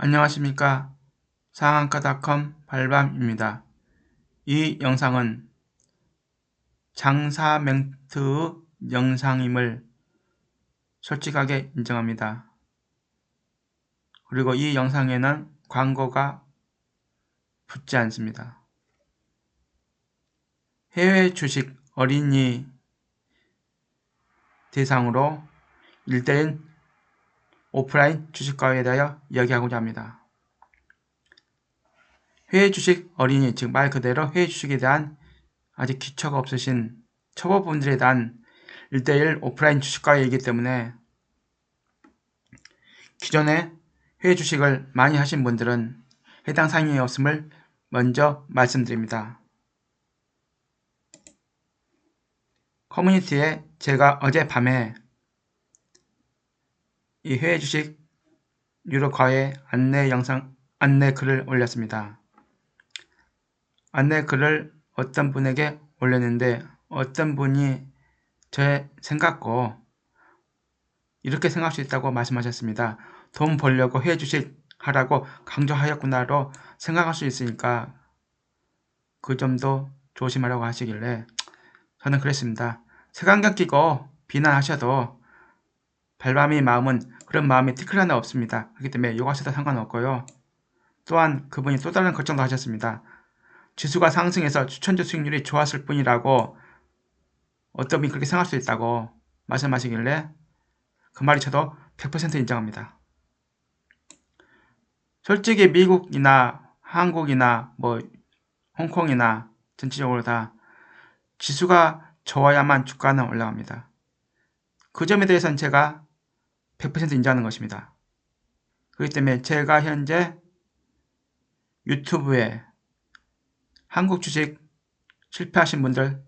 안녕하십니까 상한가닷컴 발밤입니다. 이 영상은 장사 멘트의 영상임을 솔직하게 인정합니다. 그리고 이 영상에는 광고가 붙지 않습니다. 해외 주식 어린이 대상으로 1대1 오프라인 주식과에 대하여 이야기하고자 합니다. 회의 주식 어린이, 즉 말 그대로 회의 주식에 대한 아직 기초가 없으신 초보분들에 대한 1대1 오프라인 주식과이기 때문에 기존에 회의 주식을 많이 하신 분들은 해당 사항이 없음을 먼저 말씀드립니다. 커뮤니티에 제가 어젯밤에 이 해외 주식 유로 과외 안내 영상 안내 글을 올렸습니다. 안내 글을 어떤 분에게 올렸는데 어떤 분이 제 생각고 이렇게 생각할 수 있다고 말씀하셨습니다. 돈 벌려고 해외 주식 하라고 강조하였구나로 생각할 수 있으니까 그 점도 조심하라고 하시길래 저는 그랬습니다. 색안경 끼고 비난하셔도 발밤이 마음은 그런 마음이 티끌 하나 없습니다. 그렇기 때문에 요가셔도 상관없고요. 또한 그분이 또 다른 걱정도 하셨습니다. 지수가 상승해서 추천주 수익률이 좋았을 뿐이라고 어떤 분이 그렇게 생각할 수 있다고 말씀하시길래 그 말이 저도 100% 인정합니다. 솔직히 미국이나 한국이나 뭐 홍콩이나 전체적으로 다 지수가 좋아야만 주가는 올라갑니다. 그 점에 대해서는 제가 100% 인정하는 것입니다. 그렇기 때문에 제가 현재 유튜브에 한국 주식 실패하신 분들,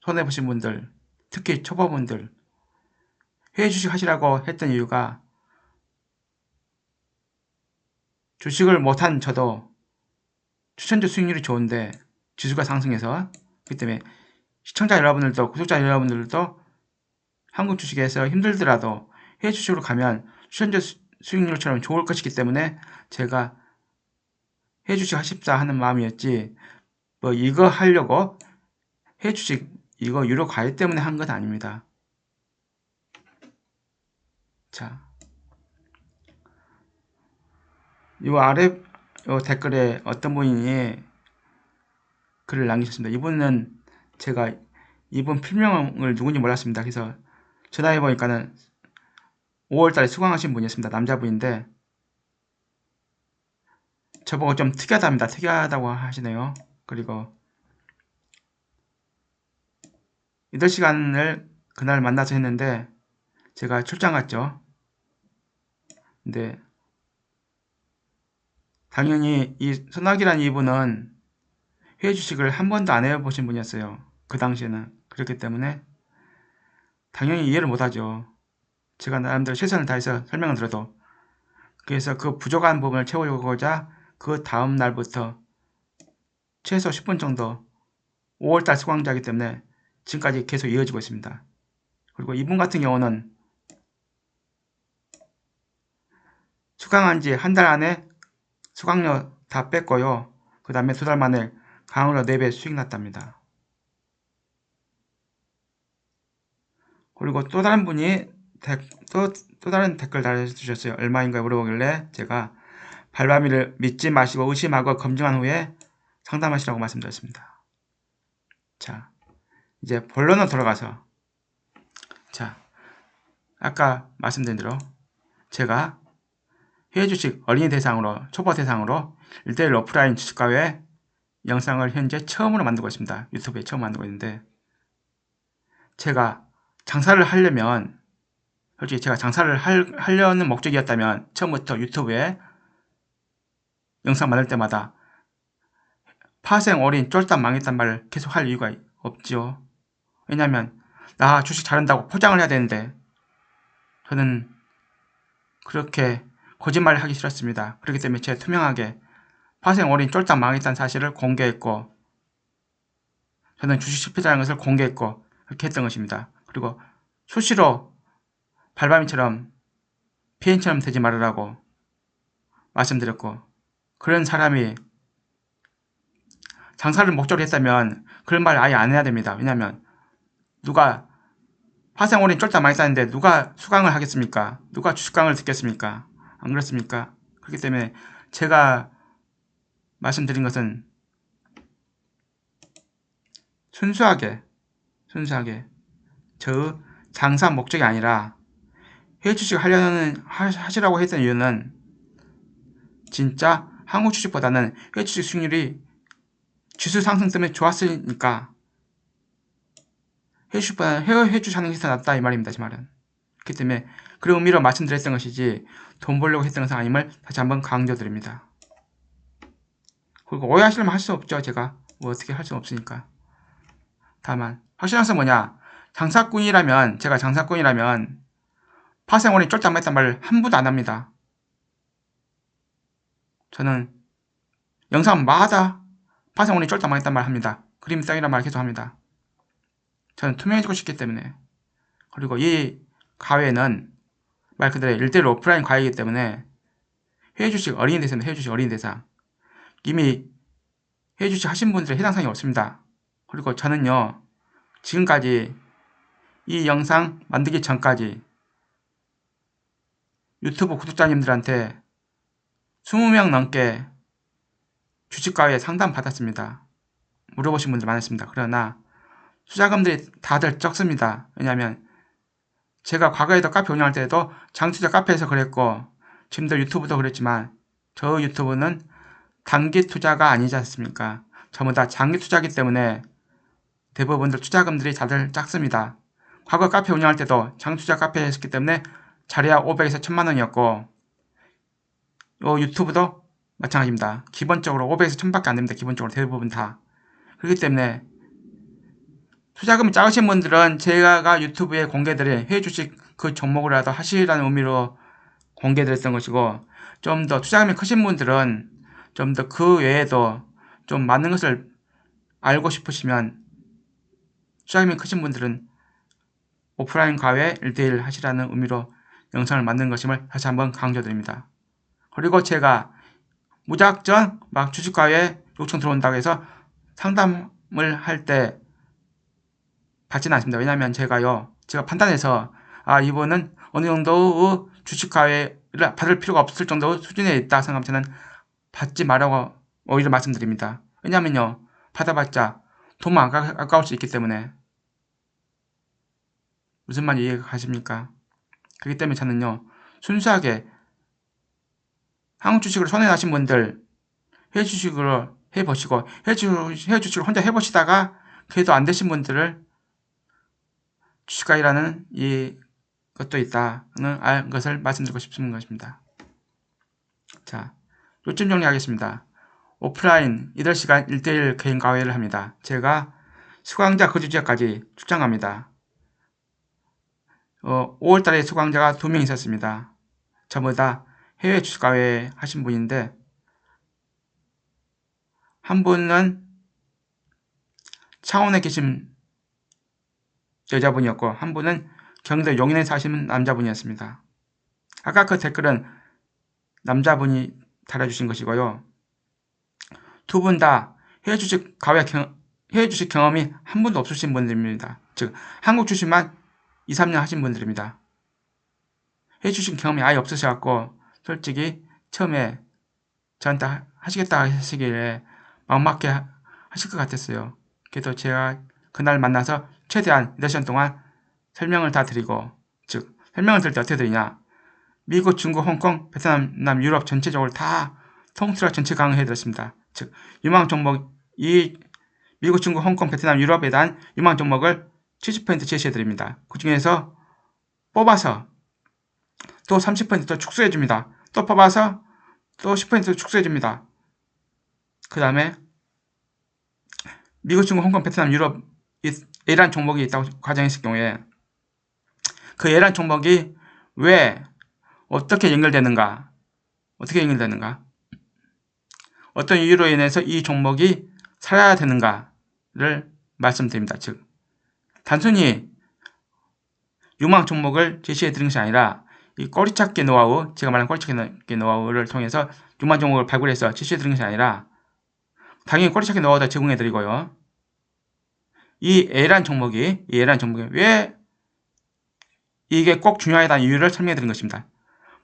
손해보신 분들, 특히 초보분들 해외 주식 하시라고 했던 이유가 주식을 못한 저도 추천주 수익률이 좋은데 지수가 상승해서 그렇기 때문에 시청자 여러분들도 구독자 여러분들도 한국 주식에서 힘들더라도 해외 주식으로 가면 수현재 수익률처럼 좋을 것이기 때문에 제가 해외 주식 하십사 하는 마음이었지 뭐 이거 하려고 해외 주식 이거 유료 과외 때문에 한건 아닙니다. 자, 이 아래 요 댓글에 어떤 분이 글을 남기셨습니다. 이분은 제가 이분 필명을 누군지 몰랐습니다. 그래서 전화해 보니까는 5월달에 수강하신 분이었습니다. 남자분인데 저보고 좀 특이하답니다. 특이하다고 하시네요. 그리고 8시간을 그날 만나서 했는데 제가 출장 갔죠. 근데 당연히 이 손학이라는 이분은 회의 주식을 한 번도 안 해보신 분이었어요. 그 당시에는. 그렇기 때문에 당연히 이해를 못하죠. 제가 나름대로 최선을 다해서 설명을 들어도 그래서 그 부족한 부분을 채우고자 그 다음 날부터 최소 10분 정도 5월달 수강자이기 때문에 지금까지 계속 이어지고 있습니다. 그리고 이분 같은 경우는 수강한 지 한 달 안에 수강료 다 뺐고요. 그 다음에 두 달 만에 강으로 4배 수익 났답니다. 그리고 또 다른 분이 또, 또 다른 댓글 달아주셨어요. 얼마인가 물어보길래 제가 발바미를 믿지 마시고 의심하고 검증한 후에 상담하시라고 말씀드렸습니다. 자, 이제 본론으로 돌아가서 자, 아까 말씀드린 대로 제가 해외 주식 어린이 대상으로 초보 대상으로 1대1 오프라인 주식과외 영상을 현재 처음으로 만들고 있습니다. 유튜브에 처음 만들고 있는데 제가 장사를 하려면 솔직히 제가 장사를 할, 하려는 목적이었다면 처음부터 유튜브에 영상 만들 때마다 파생 어린 쫄딱 망했단 말을 계속 할 이유가 없지요. 왜냐면 나 주식 잘한다고 포장을 해야 되는데 저는 그렇게 거짓말을 하기 싫었습니다. 그렇기 때문에 제가 투명하게 파생 어린 쫄딱 망했다는 사실을 공개했고 저는 주식 실패자라는 것을 공개했고 그렇게 했던 것입니다. 그리고 수시로 발바미처럼 피해인처럼 되지 말으라고 말씀드렸고 그런 사람이 장사를 목적으로 했다면 그런 말 아예 안 해야 됩니다. 왜냐하면 누가 화생오린 쫄딱 많이 쌓는데 누가 수강을 하겠습니까? 누가 주식강을 듣겠습니까? 안 그렇습니까? 그렇기 때문에 제가 말씀드린 것은 순수하게 순수하게 저 장사 목적이 아니라 해외 주식 하려는 하- 하시라고 했던 이유는 진짜 한국 주식보다는 해외 주식 수익률이 지수 상승 때문에 좋았으니까 해외 주식보다는 해외 해외 주식 하는 게 더 낫다 이 말입니다 제 말은. 그렇기 때문에 그런 의미로 말씀드렸던 것이지 돈 벌려고 했던 것은 아님을 다시 한번 강조드립니다. 그리고 오해하시려면 할 수 없죠 제가. 뭐 어떻게 할수 없으니까. 다만 확실한 것은 뭐냐? 장사꾼이라면 제가 장사꾼이라면 파생원이 쫄딱 맸단 말을 한 번도 안 합니다. 저는 영상마다 파생원이 쫄딱 망했단 말 합니다. 그림상이란 말 계속 합니다. 저는 투명해지고 싶기 때문에 그리고 이 과외는 말 그대로 1대1 오프라인 과외이기 때문에 해외주식 어린이 대상입니다. 해외주식 어린이 대상 이미 해외주식 하신 분들의 해당 사항이 없습니다. 그리고 저는요 지금까지 이 영상 만들기 전까지 유튜브 구독자님들한테 20명 넘게 주식과외 상담 받았습니다. 물어보신 분들 많았습니다. 그러나 투자금들이 다들 적습니다. 왜냐하면 제가 과거에도 카페 운영할 때도 장투자 카페에서 그랬고 지금도 유튜브도 그랬지만 저 유튜브는 단기 투자가 아니지 않습니까? 전부 다 장기 투자기 때문에 대부분들 투자금들이 다들 작습니다. 과거 카페 운영할 때도 장투자 카페 했기 때문에 자리야 500에서 1000만 원이었고 요 유튜브도 마찬가지입니다. 기본적으로 500에서 1000밖에 안 됩니다. 기본적으로 대부분 다. 그렇기 때문에 투자금이 작으신 분들은 제가 유튜브에 공개드린 해외 주식 그 종목이라도 하시라는 의미로 공개드렸던 것이고 좀 더 투자금이 크신 분들은 좀 더 그 외에도 좀 많은 것을 알고 싶으시면 투자금이 크신 분들은 오프라인 과외 1대1 하시라는 의미로 영상을 만든 것임을 다시 한번 강조드립니다. 그리고 제가 무작정 막 주식과외 요청 들어온다고 해서 상담을 할 때 받지는 않습니다. 왜냐하면 제가요, 제가 판단해서 아 이분은 어느 정도의 주식과외를 받을 필요가 없을 정도의 수준에 있다 생각하면 저는 받지 말라고 오히려 말씀드립니다. 왜냐하면요, 받아봤자 돈만 아까, 아까울 수 있기 때문에 무슨 말 이해가 가십니까? 그렇기 때문에 저는요 순수하게 한국 주식을 손에 나신 분들 해외 주식으로 해보시고 해외, 주식을 혼자 해보시다가 그래도 안 되신 분들을 주식가이라는 이 것도 있다는 알 것을 말씀드리고 싶은 것입니다. 자, 요점 정리하겠습니다. 오프라인 8시간 1대1 개인 과외를 합니다. 제가 수강자 거주 지역까지 출장합니다. 어, 5월달에 수강자가 2명 있었습니다. 전부 다 해외 주식과외 하신 분인데 한 분은 창원에 계신 여자분이었고 한 분은 경기도 용인에 사시는 남자분이었습니다. 아까 그 댓글은 남자분이 달아주신 것이고요. 두 분 다 해외 주식 과외 경, 해외 주식 경험이 한 분도 없으신 분들입니다. 즉 한국 주식만 2, 3년 하신 분들입니다. 해주신 경험이 아예 없으셔갖고 솔직히 처음에 저한테 하시겠다 하시길래 막막해 하실 것 같았어요. 그래도 제가 그날 만나서 최대한 8시간 동안 설명을 다 드리고 즉 설명을 드릴 때 어떻게 드리냐 미국, 중국, 홍콩, 베트남, 남, 유럽 전체적으로 다 통틀어 전체 강의해 드렸습니다. 즉 유망 종목 이 미국, 중국, 홍콩, 베트남, 유럽에 대한 유망 종목을 70% 제시해 드립니다. 그 중에서 뽑아서 또 30%더 축소해 줍니다. 또 뽑아서 또 10% 축소해 줍니다. 그 다음에 미국, 중국, 홍콩, 베트남, 유럽 A란 종목이 있다고 가정했을 경우에 그 A란 종목이 왜 어떻게 연결되는가 어떻게 연결되는가 어떤 이유로 인해서 이 종목이 살아야 되는가를 말씀드립니다. 즉 단순히 유망 종목을 제시해 드린 것이 아니라 이 꼬리찾기 노하우, 제가 말한 꼬리찾기 노하우를 통해서 유망 종목을 발굴해서 제시해드리는 것이 아니라 당연히 꼬리차기 넣어다 제공해 드리고요. 이 A란 종목이 이 A란 종목이 왜 이게 꼭 중요하다는 이유를 설명해 드린 것입니다.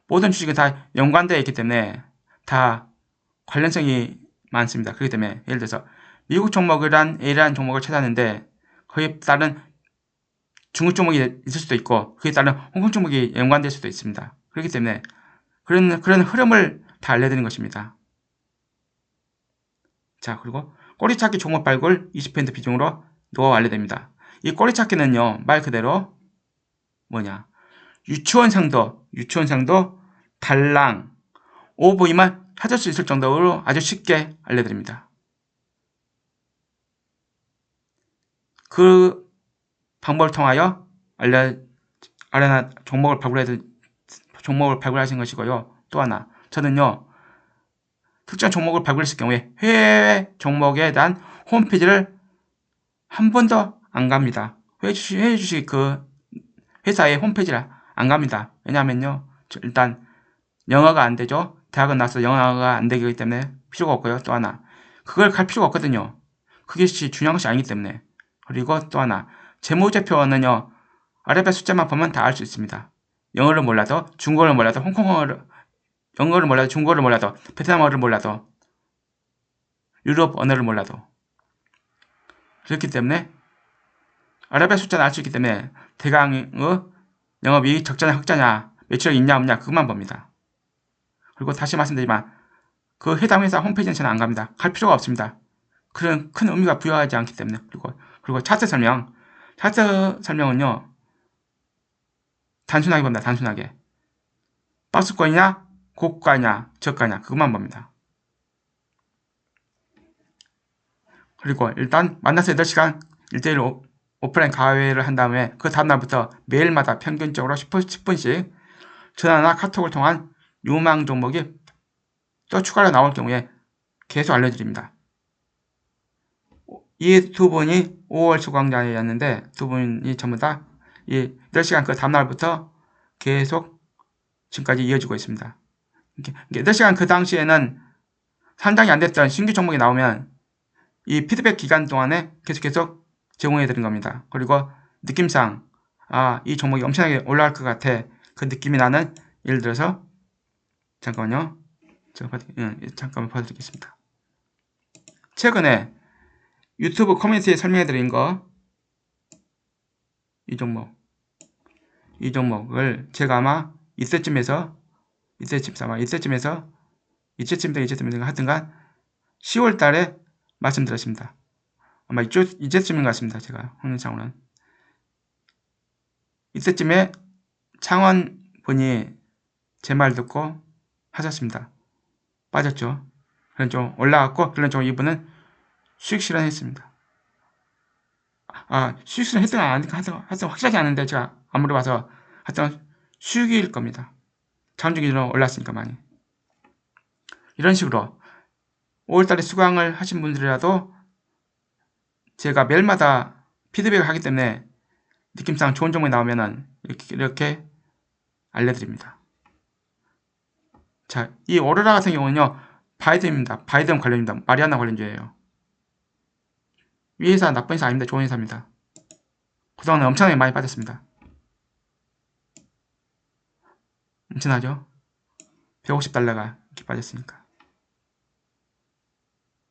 모든 주식은 다 연관되어 있기 때문에 다 관련성이 많습니다. 그렇기 때문에 예를 들어서 미국 종목이란 A라는 종목을 찾았는데 거기에 따른 중국 종목이 있을 수도 있고 그에 따른 홍콩 종목이 연관될 수도 있습니다. 그렇기 때문에 그런 그런 흐름을 다 알려드리는 것입니다. 자 그리고 꼬리찾기 종목 발굴 20% 비중으로 노하우 알려드립니다. 이 꼬리찾기는요 말 그대로 뭐냐 유치원생도 유치원생도 달랑 OV만 찾을 수 있을 정도로 아주 쉽게 알려드립니다. 그 방법을 통하여 알려 아레나 종목을 발굴해 종목을 발굴하신 것이고요. 또 하나 저는요 특정 종목을 발굴했을 경우에 해외 종목에 대한 홈페이지를 한 번도 안 갑니다. 해주시 해주시 그 회사의 홈페이지를 안 갑니다. 왜냐하면요 일단 영어가 안 되죠. 대학은 나서 영어가 안 되기 때문에 필요가 없고요. 또 하나 그걸 갈 필요가 없거든요. 그게 중요한 것이 아니기 때문에 그리고 또 하나 재무제표는요 아래배 숫자만 보면 다 알 수 있습니다. 영어를 몰라도 중국어를 몰라도 홍콩어를 영어를 몰라도 중국어를 몰라도 베트남어를 몰라도 유럽 언어를 몰라도 그렇기 때문에 아랍의 숫자는 알 수 있기 때문에 대강의 영업이 적자냐 흑자냐 매출이 있냐 없냐 그것만 봅니다. 그리고 다시 말씀드리지만 그 해당 회사 홈페이지는 저는 안 갑니다. 갈 필요가 없습니다. 그런 큰 의미가 부여하지 않기 때문에 그리고 그리고 차트 설명 차트 설명은요 단순하게 봅니다. 단순하게 박스권이냐 고가냐 저가냐 그것만 봅니다. 그리고 일단 만나서 8시간 1대1 오프라인 가회를 한 다음에 그 다음날부터 매일마다 평균적으로 10분, 씩 전화나 카톡을 통한 유망 종목이 또 추가로 나올 경우에 계속 알려드립니다. 이 두 분이 5월 수강자였는데 두 분이 전부 다 이 8시간 그 다음날부터 계속 지금까지 이어지고 있습니다. 8시간 그 당시에는 상당히 안 됐던 신규 종목이 나오면 이 피드백 기간 동안에 계속 계속 제공해 드린 겁니다. 그리고 느낌상 아, 이 종목이 엄청나게 올라갈 것 같아. 그 느낌이 나는 예를 들어서 잠깐만요. 봐, 응, 잠깐만 봐드리겠습니다. 최근에 유튜브 커뮤니티에 설명해 드린 거 이 종목 이 종목을 제가 아마 이때쯤에서 이때쯤 아마 이때쯤에서 이때쯤 이때쯤 하여튼간 10월 달에 말씀드렸습니다. 아마 이쪽, 이제쯤인 것 같습니다. 제가 확률상으로는. 이때쯤에 창원 분이 제 말 듣고 하셨습니다. 빠졌죠. 그런 좀 올라갔고, 그런 좀 이분은 수익 실현했습니다. 아, 수익 실현 했던 안 하여튼, 하여튼 확실하지 않은데 제가 아무리 봐서 하여튼 수익일 겁니다. 자주 기준으로 올랐으니까 많이. 이런 식으로 5월달에 수강을 하신 분들이라도 제가 매일마다 피드백을 하기 때문에 느낌상 좋은 종목이 나오면은 이렇게, 이렇게 알려드립니다. 자, 이 오로라 같은 경우는요, 바이든입니다. 바이든 관련입니다. 마리아나 관련주예요. 위 회사 나쁜 회사 아닙니다. 좋은 회사입니다. 그동안에 엄청나게 많이 빠졌습니다. 엄청나죠? 150달러가 이렇게 빠졌으니까.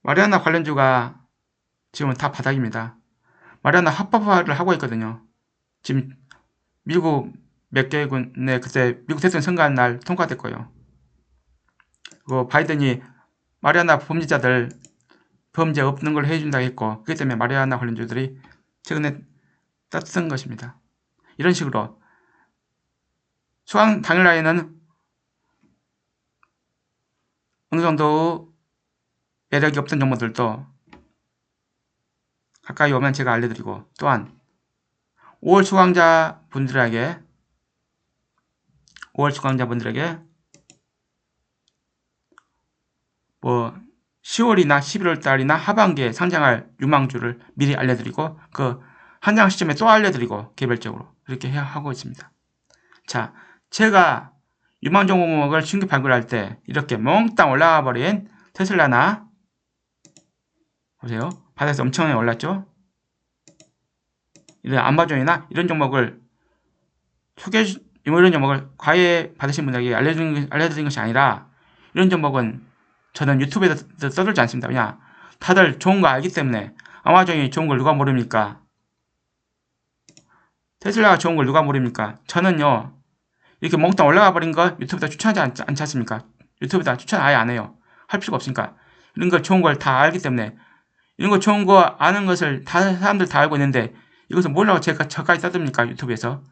마리아나 관련주가 지금은 다 바닥입니다. 마리아나 합법화를 하고 있거든요. 지금 미국 몇 개국에 그때 미국 대통령 선거한 날 통과됐고요. 그리고 바이든이 마리아나 범죄자들 범죄 없는 걸 해준다고 했고 그렇기 때문에 마리아나 관련주들이 최근에 떴던 것입니다. 이런 식으로 수강 당일날에는 어느 정도 매력이 없던 정보들도 가까이 오면 제가 알려드리고 또한 5월 수강자 분들에게 5월 수강자 분들에게 뭐 10월이나 11월 달이나 하반기에 상장할 유망주를 미리 알려드리고 그 한장 시점에 또 알려드리고 개별적으로 이렇게 하고 있습니다. 자, 제가 유망 종목을 신규 발굴할 때 이렇게 몽땅 올라가 버린 테슬라나 보세요. 바닥에서 엄청나게 올랐죠? 이런 아마존이나 이런 종목을 소개 이런 종목을 과외 받으신 분에게 알려드린, 알려드린 것이 아니라 이런 종목은 저는 유튜브에서 써들지 않습니다. 그냥 다들 좋은 거 알기 때문에 아마존이 좋은 걸 누가 모릅니까? 테슬라가 좋은 걸 누가 모릅니까? 저는요 이렇게 몽땅 올라가 버린 걸 유튜브에다 추천하지 않, 않지 않습니까? 유튜브에다 추천 아예 안 해요. 할 필요가 없으니까 이런 걸 좋은 걸 다 알기 때문에 이런 거 좋은 거 아는 것을 다 사람들 다 알고 있는데 이것을 몰라고 제가 저까지 떠듭니까 유튜브에서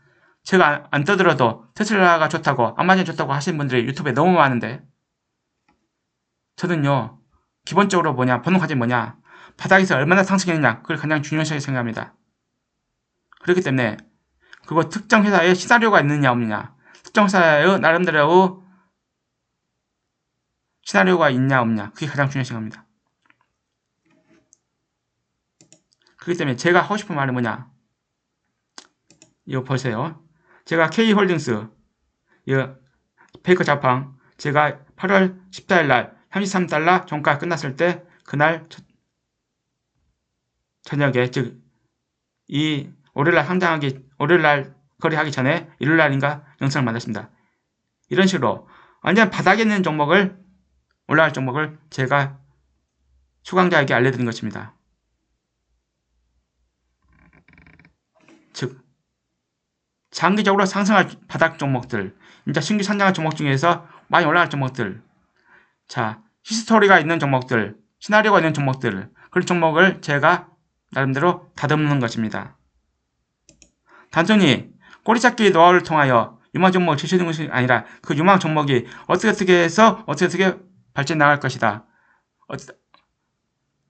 제가 안, 안 떠들어도 테슬라가 좋다고 아마존 좋다고 하시는 분들이 유튜브에 너무 많은데 저는요 기본적으로 뭐냐 보는 과정이 뭐냐 바닥에서 얼마나 상승했느냐 그걸 가장 중요하게 생각합니다. 그렇기 때문에 그거 특정 회사에 시나리오가 있느냐 없느냐 특정 회사의 나름대로 시나리오가 있냐 없냐 그게 가장 중요하게 생각합니다. 그렇기 때문에 제가 하고 싶은 말은 뭐냐 이거 보세요. 제가 K홀딩스 이거 페이커 자팡 제가 8월 14일 날 33달러 종가 끝났을 때 그날 저녁에 즉 이 월요일날 상장하기 월요일날 거래하기 전에 일요일날인가 영상을 만들었습니다. 이런 식으로 완전 바닥에 있는 종목을 올라갈 종목을 제가 수강자에게 알려드린 것입니다. 즉 장기적으로 상승할 바닥 종목들, 이제 신규 상장한 종목 중에서 많이 올라갈 종목들, 자 히스토리가 있는 종목들, 시나리오가 있는 종목들, 그런 종목을 제가 나름대로 다듬는 것입니다. 단순히 꼬리잡기 노하우를 통하여 유망 종목을 제시하는 것이 아니라 그 유망 종목이 어떻게 어떻게 해서 어떻게 어떻게 발전 나갈 것이다.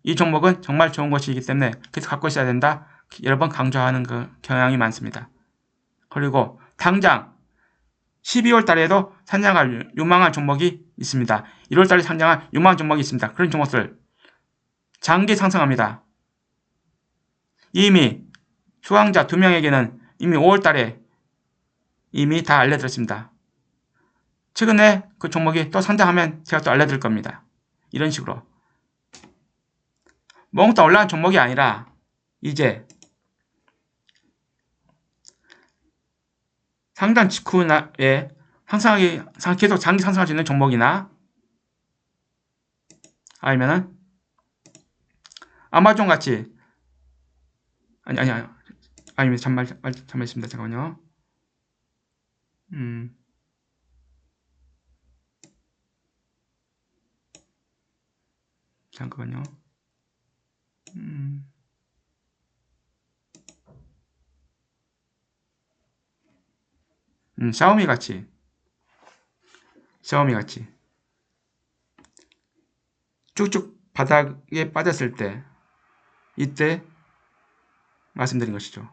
이 종목은 정말 좋은 것이기 때문에 계속 갖고 있어야 된다. 여러 번 강조하는 그 경향이 많습니다. 그리고 당장 12월 달에도 상장할 유망한 종목이 있습니다. 1월 달에 상장할 유망한 종목이 있습니다. 그런 종목들 장기 상승합니다. 이미 수강자 2명에게는 이미 5월 달에 이미 다 알려드렸습니다. 최근에 그 종목이 또 상장하면 제가 또 알려드릴 겁니다. 이런 식으로 몽땅 올라간 종목이 아니라 이제 상단 직후에 상승하기 계속 장기 상승할 수 있는 종목이나 아니면은 아마존 같이 아니 아니 아니 아니면 잠말 잠말 있습니다. 잠깐만요. 음. 잠깐만요. 음 음, 샤오미 같이 샤오미 같이 쭉쭉 바닥에 빠졌을 때 이때 말씀드린 것이죠.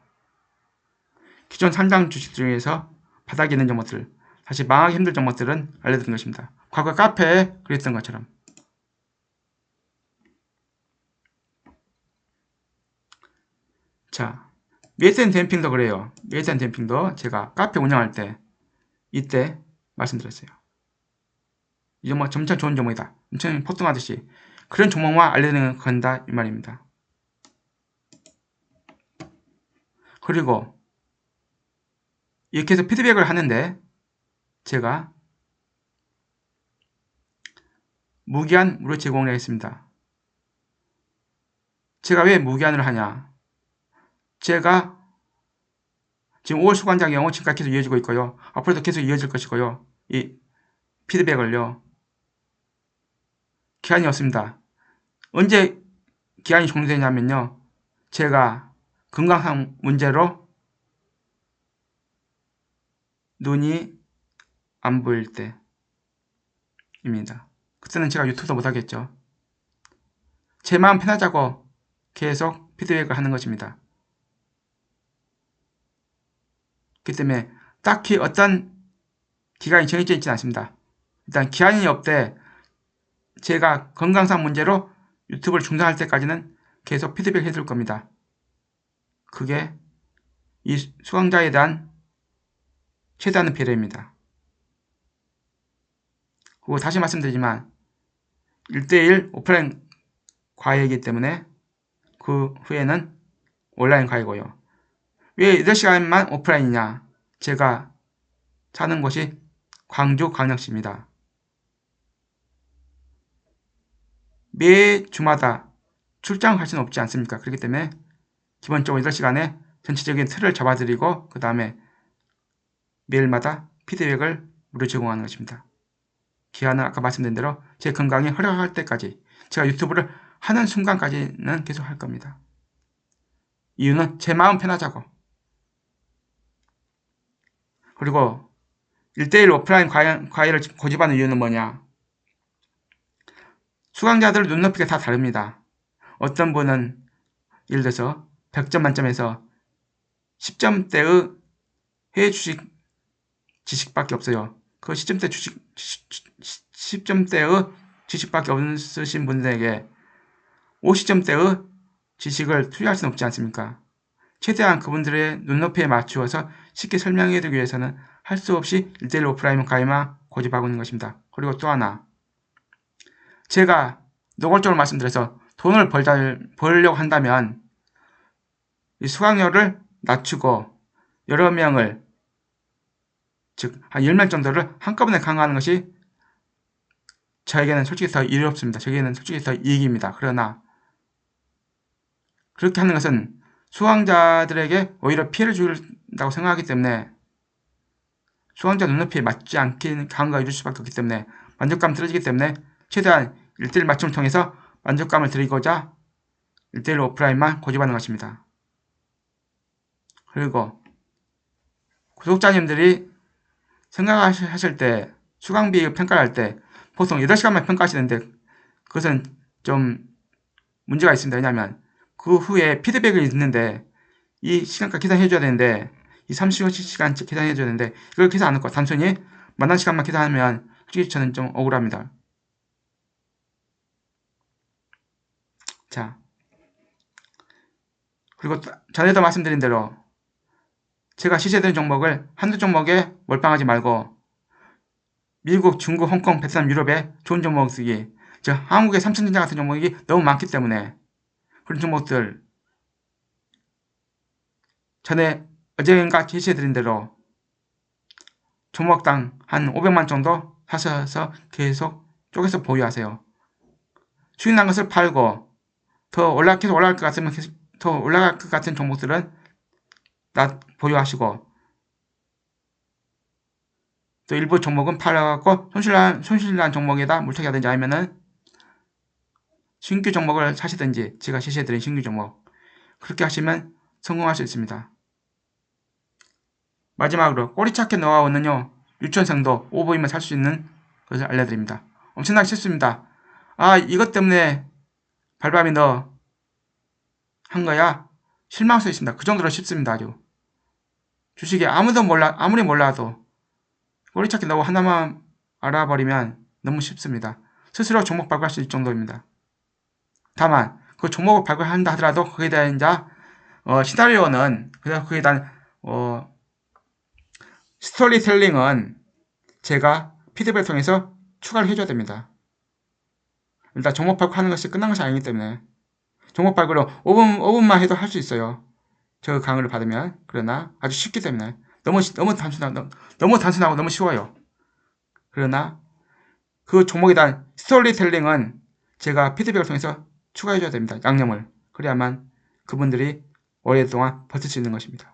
기존 상장 주식 중에서 바닥에 있는 종목들 다시 망하기 힘든 종목들은 알려드린 것입니다. 과거 카페에 그랬던 것처럼 자 메이슨 댐핑도 그래요. 메이슨 댐핑도 제가 카페 운영할 때 이때 말씀드렸어요. 이 종목 점차 좋은 종목이다. 엄청 폭등하듯이 그런 종목만 알려드리는 건다 이 말입니다. 그리고 이렇게 해서 피드백을 하는데 제가 무기한 무료 제공을 했습니다. 제가 왜 무기한을 하냐? 제가 지금 5월 수관장 경우 지금까지 계속 이어지고 있고요. 앞으로도 계속 이어질 것이고요. 이 피드백을요. 기한이 없습니다. 언제 기한이 종료되냐면요. 제가 건강상 문제로 눈이 안 보일 때입니다. 그때는 제가 유튜브도 못하겠죠. 제 마음 편하자고 계속 피드백을 하는 것입니다. 그렇기 때문에 딱히 어떤 기간이 정해져 있지 않습니다. 일단 기한이 없대 제가 건강상 문제로 유튜브를 중단할 때까지는 계속 피드백 해줄 겁니다. 그게 이 수강자에 대한 최대한의 배려입니다. 그리고 다시 말씀드리지만 1대1 오프라인 과외이기 때문에 그 후에는 온라인 과외고요. 왜 8시간만 오프라인이냐? 제가 사는 곳이 광주 광역시입니다. 매 주마다 출장할 수는 없지 않습니까? 그렇기 때문에 기본적으로 8시간에 전체적인 틀을 잡아드리고 그 다음에 매일마다 피드백을 무료 제공하는 것입니다. 기한은 아까 말씀드린 대로 제 건강이 허락할 때까지 제가 유튜브를 하는 순간까지는 계속 할 겁니다. 이유는 제 마음 편하자고. 그리고 1대1 오프라인 과외, 과외를 고집하는 이유는 뭐냐? 수강자들 눈높이가 다 다릅니다. 어떤 분은 예를 들어서 100점 만점에서 10점대의 해외 주식 지식밖에 없어요. 그 10점대 주식 10점대의 지식밖에 없으신 분들에게 50점대의 지식을 투자할 수는 없지 않습니까? 최대한 그분들의 눈높이에 맞추어서 쉽게 설명해 드리기 위해서는 할 수 없이 1대1 오프라인 가입만 고집하고 있는 것입니다. 그리고 또 하나 제가 노골적으로 말씀드려서 돈을 벌자, 벌려고 한다면 이 수강료를 낮추고 여러 명을 즉 한 10명 정도를 한꺼번에 강화하는 것이 저에게는 솔직히 더 이롭습니다. 저에게는 솔직히 더 이익입니다. 그러나 그렇게 하는 것은 수강자들에게 오히려 피해를 준다고 생각하기 때문에 수강자 눈높이에 맞지 않게 강화해 줄 수밖에 없기 때문에 만족감 떨어지기 때문에 최대한 1대1 맞춤을 통해서 만족감을 드리고자 1대1 오프라인만 고집하는 것입니다. 그리고 구독자님들이 생각하실 때 수강비 평가를 할 때 보통 8시간만 평가하시는데 그것은 좀 문제가 있습니다. 왜냐하면 그 후에 피드백이 있는데 이 시간까지 계산해 줘야 되는데 이 30시간 계산해 줘야 되는데 이걸 계산 안 하고 단순히 만난 시간만 계산하면 솔직히 저는 좀 억울합니다. 자. 그리고 전에도 말씀드린 대로 제가 시세드린 종목을 한두 종목에 몰빵하지 말고 미국, 중국, 홍콩, 베트남, 유럽에 좋은 종목 쓰기. 즉 한국의 삼천전자 같은 종목이 너무 많기 때문에 그런 종목들 전에 어제인가 제시해드린 대로 종목당 한 500만 정도 사셔서 계속 쪼개서 보유하세요. 수익 난 것을 팔고 더 올라 계속 올라갈 것 같으면 계속 더 올라갈 것 같은 종목들은 나 보유하시고 또 일부 종목은 팔아갖고 손실난 손실난 종목에다 물타기 하든지 아니면은 신규 종목을 사시든지 제가 제시해드린 신규 종목 그렇게 하시면 성공할 수 있습니다. 마지막으로 꼬리차게 노하우는요 유치원생도 오버이면 살 수 있는 것을 알려드립니다. 엄청나게 쉽습니다. 아 이것 때문에 발밤이 너 한 거야? 실망할 수 있습니다. 그 정도로 쉽습니다. 아주 주식에 아무도 몰라 아무리 몰라도 꼬리 찾기 너무 하나만 알아버리면 너무 쉽습니다. 스스로 종목 발굴할 수 있을 정도입니다. 다만 그 종목을 발굴한다 하더라도 거기에 대한 이제 어, 시나리오는 그래서 거기에 대한 어, 스토리텔링은 제가 피드백을 통해서 추가를 해줘야 됩니다. 일단 종목 발굴 하는 것이 끝난 것이 아니기 때문에 종목 발굴을 5분, 5분만 해도 할 수 있어요. 저 강의를 받으면 그러나 아주 쉽기 때문에 너무 너무 단순하고 너무 단순하고 너무 쉬워요. 그러나 그 종목에 대한 스토리텔링은 제가 피드백을 통해서 추가해줘야 됩니다. 양념을 그래야만 그분들이 오랫동안 버틸 수 있는 것입니다.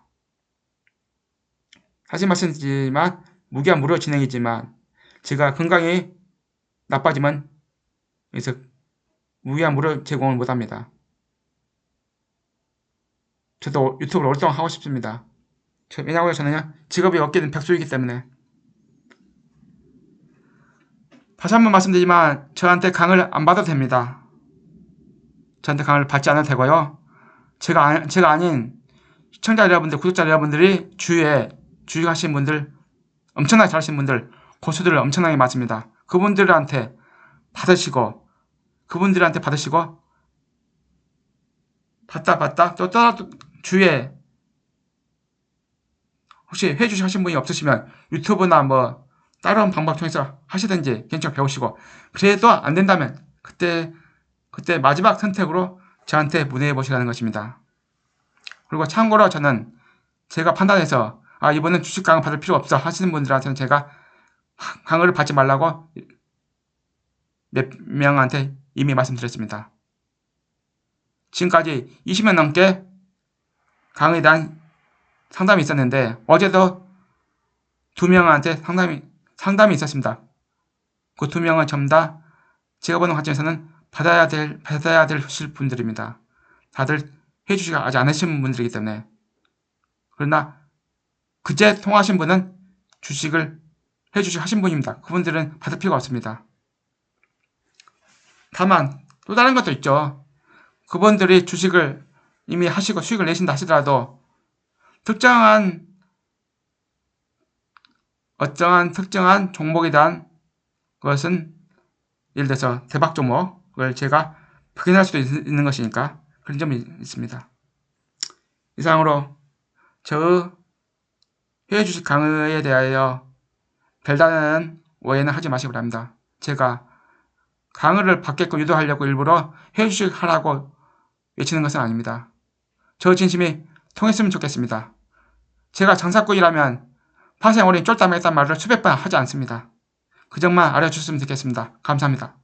다시 말씀드리지만 무기한 무료 진행이지만 제가 건강이 나빠지면 그래서 무기한 무료 제공을 못합니다. 저도 유튜브를 오랫동안 하고 싶습니다. 왜냐고요? 저는 직업이 없게 된 백수이기 때문에. 다시 한번 말씀드리지만 저한테 강을 안 받아도 됩니다. 저한테 강을 받지 않아도 되고요. 제가, 아, 제가 아닌 시청자 여러분들, 구독자 여러분들이 주위에 주식하시는 분들, 엄청나게 잘하시는 분들, 고수들을 엄청나게 맞습니다. 그분들한테 받으시고, 그분들한테 받으시고, 받다 받다 또, 또 주위에 혹시 해주시 하신 분이 없으시면 유튜브나 뭐 다른 방법 통해서 하시든지 개인적으로 배우시고 그래도 안 된다면 그때 그때 마지막 선택으로 저한테 문의해 보시라는 것입니다. 그리고 참고로 저는 제가 판단해서 아 이번엔 주식 강의 받을 필요 없어 하시는 분들한테는 제가 강의를 받지 말라고 몇 명한테 이미 말씀드렸습니다. 지금까지 20년 넘게 강의에 대한 상담이 있었는데 어제도 두 명한테 상담이 상담이 있었습니다. 그 두 명은 전부 다 제가 보는 관점에서는 받아야 될 받아야 될 분들입니다. 다들 해주시지 아직 안 하신 분들이기 때문에 그러나 그제 통화하신 분은 주식을 해주시 하신 분입니다. 그분들은 받을 필요가 없습니다. 다만 또 다른 것도 있죠. 그분들이 주식을 이미 하시고 수익을 내신다 하시더라도 특정한 어떠한 특정한 종목에 대한 것은 예를 들어서 대박 종목을 제가 확인할 수도 있, 는 것이니까 그런 점이 있습니다. 이상으로 저 해외 주식 강의에 대하여 별다른 오해는 하지 마시기 바랍니다. 제가 강의를 받게끔 유도하려고 일부러 해외 주식 하라고 외치는 것은 아닙니다. 저 진심이 통했으면 좋겠습니다. 제가 장사꾼이라면 파생 어린 쫄딱 했단 말을 수백 번 하지 않습니다. 그 점만 알아주셨으면 좋겠습니다. 감사합니다.